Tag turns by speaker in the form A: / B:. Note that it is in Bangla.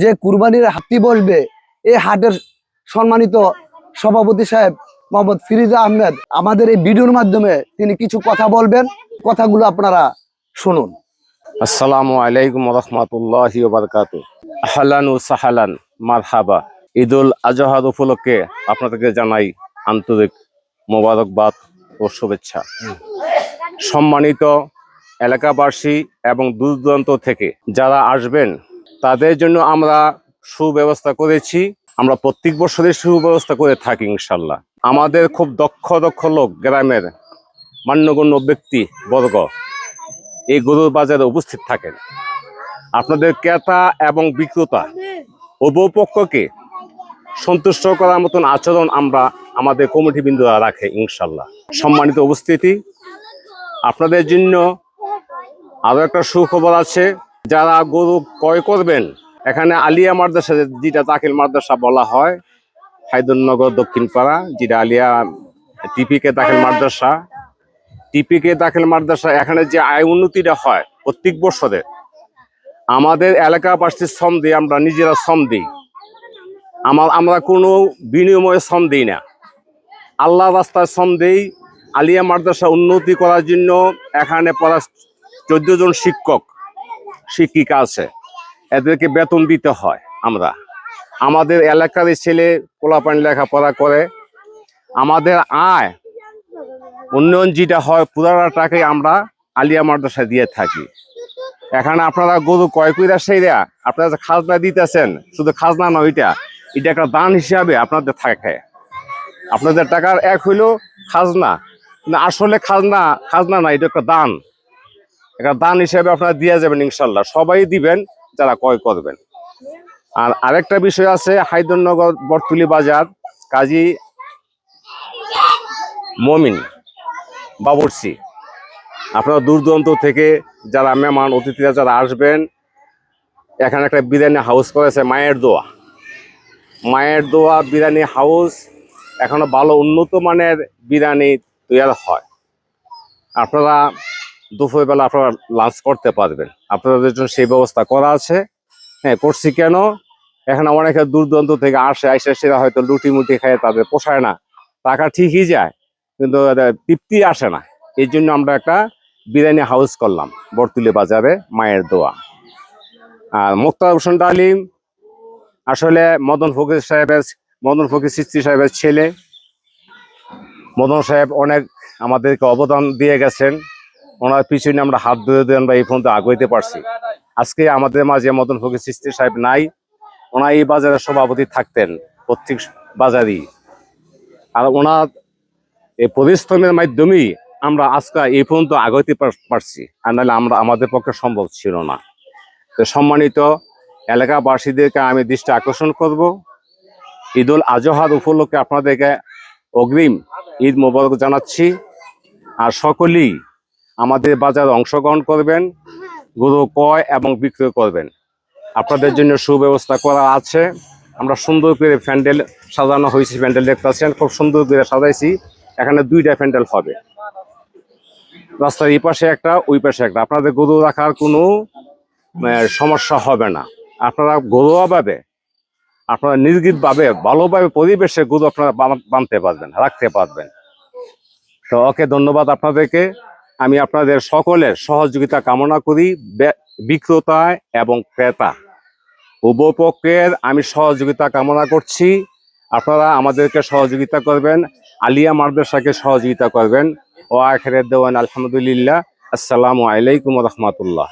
A: যে কুরবানির হাটটি বসবে এই হাটের সম্মানিত সভাপতি সাহেব মোহাম্মদ ফিরিজা আহমেদ, আমাদের এই ভিডিওর মাধ্যমে তিনি কিছু কথা বলবেন। কথাগুলো আপনারা শুনুন।
B: আসসালামু আলাইকুম রহমতুল্লাহ বারকাত আহলান ও সাহালান, মারহাবা। ঈদুল আজহাদ উপলক্ষে আপনাদেরকে জানাই আন্তরিক মোবারকবাদ ও শুভেচ্ছা। সম্মানিত এলাকাবাসী এবং দূর দূরান্ত থেকে যারা আসবেন তাদের জন্য আমরা সুব্যবস্থা করেছি। আমরা প্রত্যেক বছরই সুব্যবস্থা করে থাকি ইনশাল্লাহ। আমাদের খুব দক্ষ দক্ষ লোক গ্রামের মান্যগণ্য ব্যক্তি বর্গ এই গরুর বাজারে উপস্থিত থাকেন। আপনাদের ক্রেতা এবং বিক্রেতা উভয় পক্ষকে সন্তুষ্ট করার মতন আচরণ আমরা আমাদের কমিটি বিন্দুরা রাখে ইনশাল্লাহ। সম্মানিত উপস্থিতি, আপনাদের জন্য আরও একটা সুখবর আছে। যারা গরু ক্রয় করবেন, এখানে আলিয়া মাদ্রাসা যেটা দাখিল মাদ্রাসা বলা হয়, হায়দুলনগর দক্ষিণ পাড়া যেটা আলিয়া টিপিকে দাখিল মাদ্রাসা। টিপিকে দাখিল মাদ্রাসা, এখানে যে আয় উন্নতিটা হয় প্রত্যেক বছরে, আমাদের এলাকাবাসীর শ্রম দিই আমরা নিজেরা শ্রম দিই। আমার, আমরা কোনো বিনিময়ে শ্রম দিই না। আল্লাহ রাস্তায় শ্রম দিই, আলিয়া মাদ্রাসা উন্নতি করার জন্য এখানে পড়া চোদ্দ জন শিক্ষক। শিক্ষিকা আছে এদেরকে বেতন দিতে হয় আমরা। আমাদের এলাকার ছেলে পোলাপানি লেখাপড়া করে। আমাদের আয় উন্নয়ন যেটা হয়, পুরাটা টাকাই আমরা আলিয়া মাদ্রাসা দিয়ে থাকি। এখানে আপনারা গরু কয় কইরা সেইরা আপনারা যে খাজনা দিতেছেন, শুধু খাজনা নয় এটা এটা একটা দান হিসাবে আপনাদের থাকে। আপনাদের টাকার এক হইল খাজনা। আসলে খাজনা খাজনা না, এটা একটা দান। একটা দান হিসাবে আপনারা দিয়ে যাবেন ইনশাল্লাহ। সবাই দিবেন, যারা ক্রয় করবেন। আর আরেকটা বিষয় আছে, হায়দরনগর বরতুলি বাজার, কাজী মমিন বাবরসি আপনারা দূর দূরান্ত থেকে যারা মেহমান, অতিথিরা যারা আসবেন, এখানে একটা বিরিয়ানি হাউস করেছে, মায়ের দোয়া। মায়ের দোয়া, বিরিয়ানি হাউস এখনও ভালো উন্নত মানের বিরিয়ানি তৈরি হয়। আপনারা দুপুরবেলা আপনারা লাঞ্চ করতে পারবেন। আপনাদের জন্য সেই ব্যবস্থা করা আছে। হ্যাঁ করছি কেন? এখানে অনেকে দূর দূরান্ত থেকে আসে আসে সেরা হয়তো লুটি মুটি খায়, তাদের পোষায় না। টাকা ঠিকই যায়, কিন্তু তৃপ্তি আসে না। এই জন্য আমরা একটা বিরিয়ানি হাউস করলাম, বরতুলি বাজারে, মায়ের দোয়া। আর মুক্তার হোসেন ডালিম, আসলে মদন ফকির সাহেবের, মদন ফকির সৃষ্টি সাহেবের ছেলে। মদন সাহেব অনেক আমাদেরকে অবদান দিয়ে গেছেন। ওনার পিছনে আমরা হাত ধরে দিয়ে আমরা এই পর্যন্ত আগাইতে পারছি। আজকে আমাদের মাঝে মদন ফকির সৃষ্টি সাহেব নাই। ওনার এই বাজারের সভাপতি থাকতেন, প্রত্যেক বাজারই। আর ওনার এই পরিশ্রমের মাধ্যমেই আমরা আজকে এই পর্যন্ত আগাইতে পার- পারছি। আর নাহলে আমরা, আমাদের পক্ষে সম্ভব ছিল না। তো সম্মানিত এলাকাবাসীদেরকে আমি দৃষ্টি আকর্ষণ করব। ঈদুল আজহার উপলক্ষে আপনাদেরকে অগ্রিম ঈদ মোবারক জানাচ্ছি। আর সকলেই আমাদের বাজারে অংশগ্রহণ করবেন, গরু ক্রয় এবং বিক্রয় করবেন। আপনাদের জন্য সুব্যবস্থা করা আছে। আমরা সুন্দর করে প্যান্ডেল সাজানো হয়েছে, প্যান্ডেল দেখতে পাচ্ছেন, খুব সুন্দর করে সাজাইছি। এখানে দুইটা প্যান্ডেল হবে। রাস্তার এই পাশে একটা, ওই পাশে একটা। আপনাদের গরু রাখার কোনো সমস্যা হবে না। আপনারা ঘরোয়াভাবে, আপনারা নির্গিতভাবে ভালোভাবে পরিবেশে গরু আপনারা বান- বানতে পারবেন, রাখতে পারবেন। তো ওকে ধন্যবাদ আপনাদেরকে। আমি আপনাদের সকলের সহযোগিতা কামনা করি বিক্রেতা এবং ক্রেতা। উভপক্ষের আমি সহযোগিতা কামনা করছি। আপনারা আমাদেরকে সহযোগিতা করবেন, আলিয়া মাদ্রাসাকে সহযোগিতা করবেন। ও আখের দেওয়ান আলহামদুলিল্লাহ। আসসালামু আলাইকুম রহমতুল্লাহ।